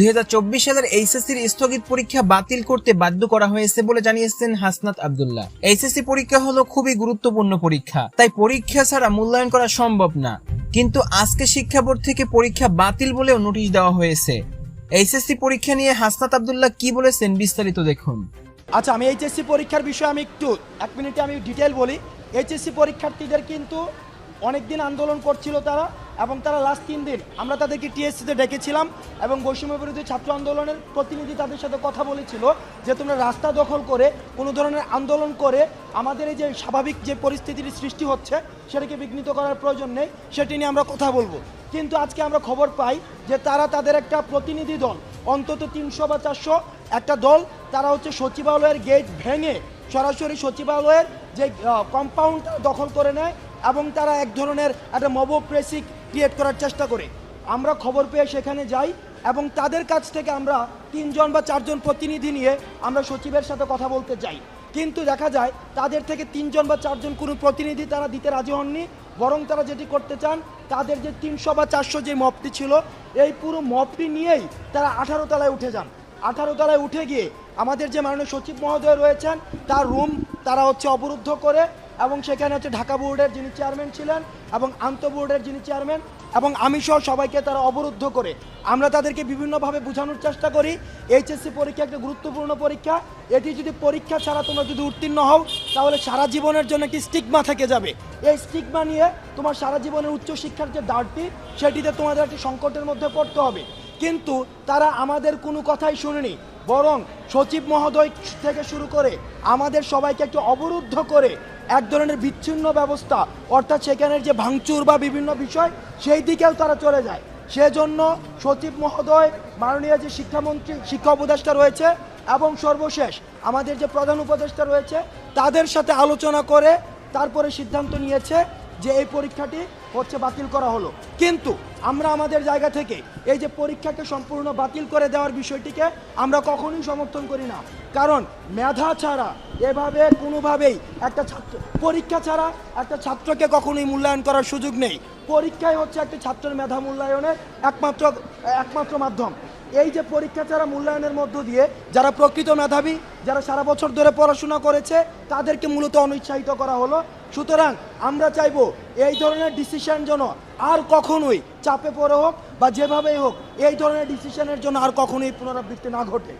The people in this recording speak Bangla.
দুই সালের এইচএসসির স্থগিত পরীক্ষা বাতিল করতে বাধ্য করা হয়েছে বলে জানিয়েছেন হাসনাত আব্দুল্লাহ। এইচএসসি পরীক্ষা হলো খুবই গুরুত্বপূর্ণ পরীক্ষা, তাই পরীক্ষা ছাড়া মূল্যায়ন করা সম্ভব না। কিন্তু আজকে শিক্ষা বোর্ড থেকে পরীক্ষা বাতিল বলেও নোটিশ দেওয়া হয়েছে। এইচএসসি পরীক্ষা নিয়ে হাসনাত আব্দুল্লাহ কি বলেছেন বিস্তারিত দেখুন। আচ্ছা আমি এইচএসসি পরীক্ষার বিষয়ে আমি একটু, এক মিনিটে আমি ডিটেল বলি। এইচএসসি পরীক্ষার্থীদের কিন্তু অনেক দিন আন্দোলন করছিল তারা এবং তারা লাস্ট তিন দিন আমরা তাদেরকে টিএসসিতে ডেকেছিলাম এবং বৈষম্য বিরোধী ছাত্র আন্দোলনের প্রতিনিধি তাদের সাথে কথা বলেছিল যে তোমরা রাস্তা দখল করে কোনো ধরনের আন্দোলন করে আমাদের এই যে স্বাভাবিক যে পরিস্থিতির সৃষ্টি হচ্ছে সেটাকে বিঘ্নিত করার প্রয়োজন নেই, সেটি নিয়ে আমরা কথা বলব। কিন্তু আজকে আমরা খবর পাই যে তারা তাদের একটা প্রতিনিধি দল, অন্তত তিনশো বা চারশো একটা দল, তারা হচ্ছে সচিবালয়ের গেট ভেঙে সরাসরি সচিবালয়ের যে কম্পাউন্ড দখল করে নেয় এবং তারা এক ধরনের একটা মব প্রেসিক ক্রিয়েট করার চেষ্টা করে। আমরা খবর পেয়ে সেখানে যাই এবং তাদের কাছ থেকে আমরা তিনজন বা চারজন প্রতিনিধি নিয়ে আমরা সচিবের সাথে কথা বলতে যাই। কিন্তু দেখা যায়, তাদের থেকে তিনজন বা চারজন কোনো প্রতিনিধি তারা দিতে রাজি হননি, বরং তারা যেটি করতে চান, তাদের যে তিনশো বা চারশো যে মপটি ছিল, এই পুরো মপটি নিয়েই তারা আঠারো তলায় উঠে যান। আঠারো তলায় উঠে গিয়ে আমাদের যে মাননীয় সচিব মহোদয় রয়েছেন, তার রুম তারা হচ্ছে অবরুদ্ধ করে এবং সেখানে হচ্ছে ঢাকা বোর্ডের যিনি চেয়ারম্যান ছিলেন এবং আন্ত বোর্ডের যিনি চেয়ারম্যান এবং আমি সহ সবাইকে তারা অবরুদ্ধ করে। আমরা তাদেরকে বিভিন্নভাবে বোঝানোর চেষ্টা করি। এইচএসসি পরীক্ষা একটা গুরুত্বপূর্ণ পরীক্ষা। এটি যদি পরীক্ষা ছাড়া তোমরা যদি উত্তীর্ণ হও, তাহলে সারা জীবনের জন্য একটি স্টিগমা থেকে যাবে। এই স্টিগমা নিয়ে তোমার সারা জীবনের উচ্চশিক্ষার যে দাঁড়টি, সেটিতে তোমাদের একটি সংকটের মধ্যে পড়তে হবে। কিন্তু তারা আমাদের কোনো কথাই শুনেনি, বরং সচিব মহোদয় থেকে শুরু করে আমাদের সবাইকে একটু অবরুদ্ধ করে এক ধরনের বিচ্ছিন্ন ব্যবস্থা, অর্থাৎ সেখানের যে ভাঙচুর বা বিভিন্ন বিষয়, সেই দিকেও তারা চলে যায়। সেজন্য সচিব মহোদয়, মাননীয় যে শিক্ষামন্ত্রী, শিক্ষা উপদেষ্টা রয়েছে এবং সর্বশেষ আমাদের যে প্রধান উপদেষ্টা রয়েছে, তাদের সাথে আলোচনা করে তারপরে সিদ্ধান্ত নিয়েছে যে এই পরীক্ষাটি হচ্ছে বাতিল করা হলো। কিন্তু আমরা আমাদের জায়গা থেকে এই যে পরীক্ষাকে সম্পূর্ণ বাতিল করে দেওয়ার বিষয়টিকে আমরা কখনোই সমর্থন করি না। কারণ মেধা ছাড়া এভাবে কোনোভাবেই একটা ছাত্র পরীক্ষা ছাড়া একটা ছাত্রকে কখনোই মূল্যায়ন করার সুযোগ নেই। পরীক্ষাই হচ্ছে একটা ছাত্রের মেধা মূল্যায়নের একমাত্র একমাত্র মাধ্যম। এই যে পরীক্ষা ছাড়া মূল্যায়নের মধ্য দিয়ে, যারা প্রকৃত মেধাবী, যারা সারা বছর ধরে পড়াশোনা করেছে, তাদেরকে মূলত অনুৎসাহিত করা হলো। সুতরাং আমরা চাইব এই ধরনের ডিসিশন যেন আর কখনোই চাপে পড়ে হোক বা যেভাবেই হোক, এই ধরনের ডিসিশনের জন্য আর কখনোই পুনরাবৃত্তি না ঘটে।